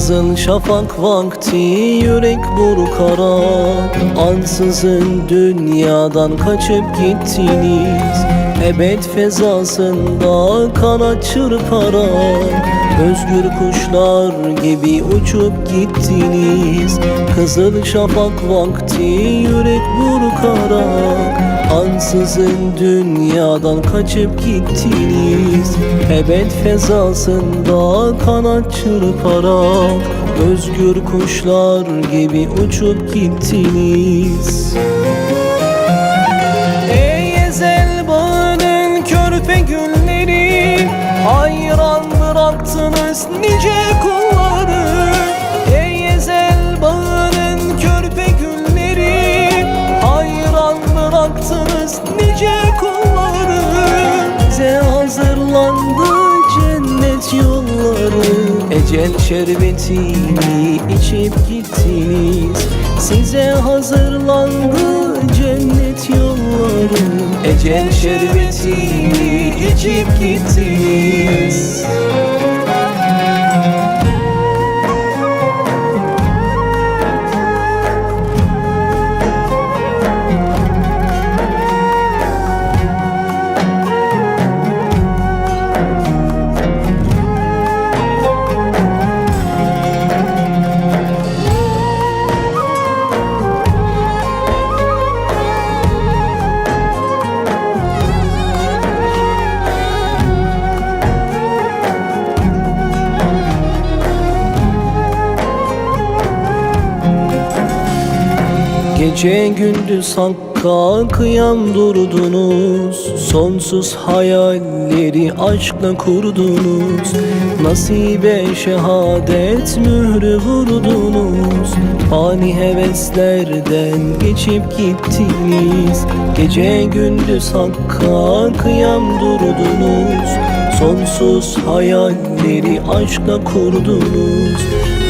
Kızıl şafak vakti yürek burkarak Ansızın dünyadan kaçıp gittiniz Ebed fezasında kanat çırparak Özgür kuşlar gibi uçup gittiniz. Kızıl şafak vakti yürek burkarak Ansızın dünyadan kaçıp gittiniz. Ebed fezasında kanat çırparak Özgür kuşlar gibi uçup gittiniz Bıraktınız nice kulları. Ey ezel bağının Ecel şerbetini içip gittiniz. Size hazırlandı cennet yolları. Ecel şerbetini içip gittiniz Gece gündüz hakka kıyam durdunuz. Sonsuz hayalleri aşkla kurdunuz. Nasibe şehadet mührü vurdunuz. Fani heveslerden geçip gittiniz. Gece gündüz hakka kıyam durdunuz. Sonsuz hayalleri aşkla kurdunuz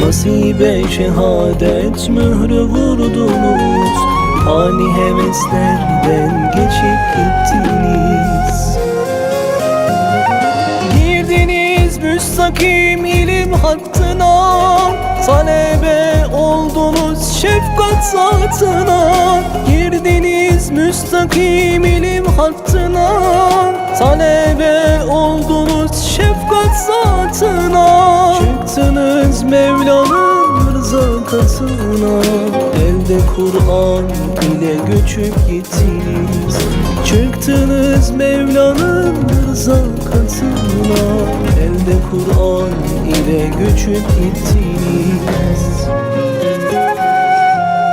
Nasibe şehadet mührü vurdunuz. Ani heveslerden geçip gittiniz. Girdiniz müstakim ilim hattına Talebe oldunuz şefkat zatına. Girdiniz müstakim ilim hattına Talebe oldunuz şefkat zatına. Çıktınız Mevla'nın rıza katına. Elde Kur'an ile göçüp gittiniz. Çıktınız Mevla'nın rıza katına. Elde Kur'an ile göçüp gittiniz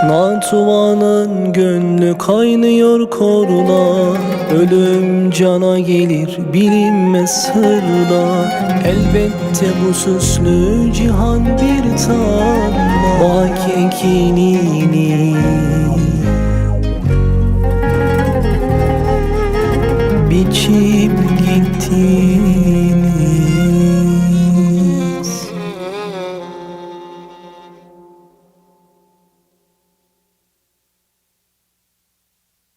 Natuvanın gönlü kaynıyor korla Ölüm cana gelir bilinmez sırla. Elbette bu süslü cihan bir tarla Bak ekinini. Biçip gitti